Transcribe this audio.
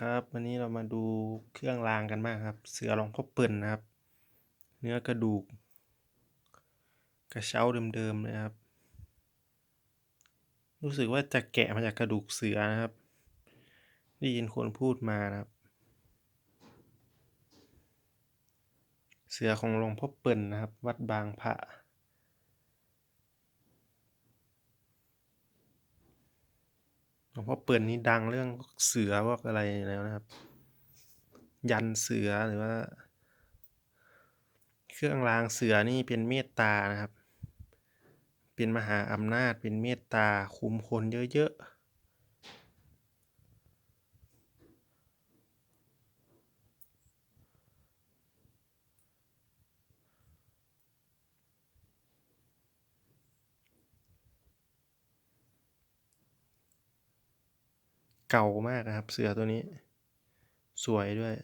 ครับ วันนี้เรามาดูเครื่องรางกันบ้างครับ เสือหลวงพ่อเปิ่นนะครับ เนื้อกระดูก กระเช้าเดิมๆนะครับ รู้สึกว่าจะแกะมาจากกระดูกเสือนะครับ ได้ยินคนพูดมานะครับ เสือของหลวงพ่อเปิ่นนะครับ วัดบางพระ หลวงพ่อเปิ่นนี่ดังเรื่องเสือพวกอะไรแล้วนะครับ ยันเสือหรือว่า เครื่องรางเสือนี่เป็นเมตตานะครับ เป็นมหาอำนาจเป็นเมตตาคุมคนเยอะๆ เก่ามากนะครับ เสือตัวนี้ สวยด้วย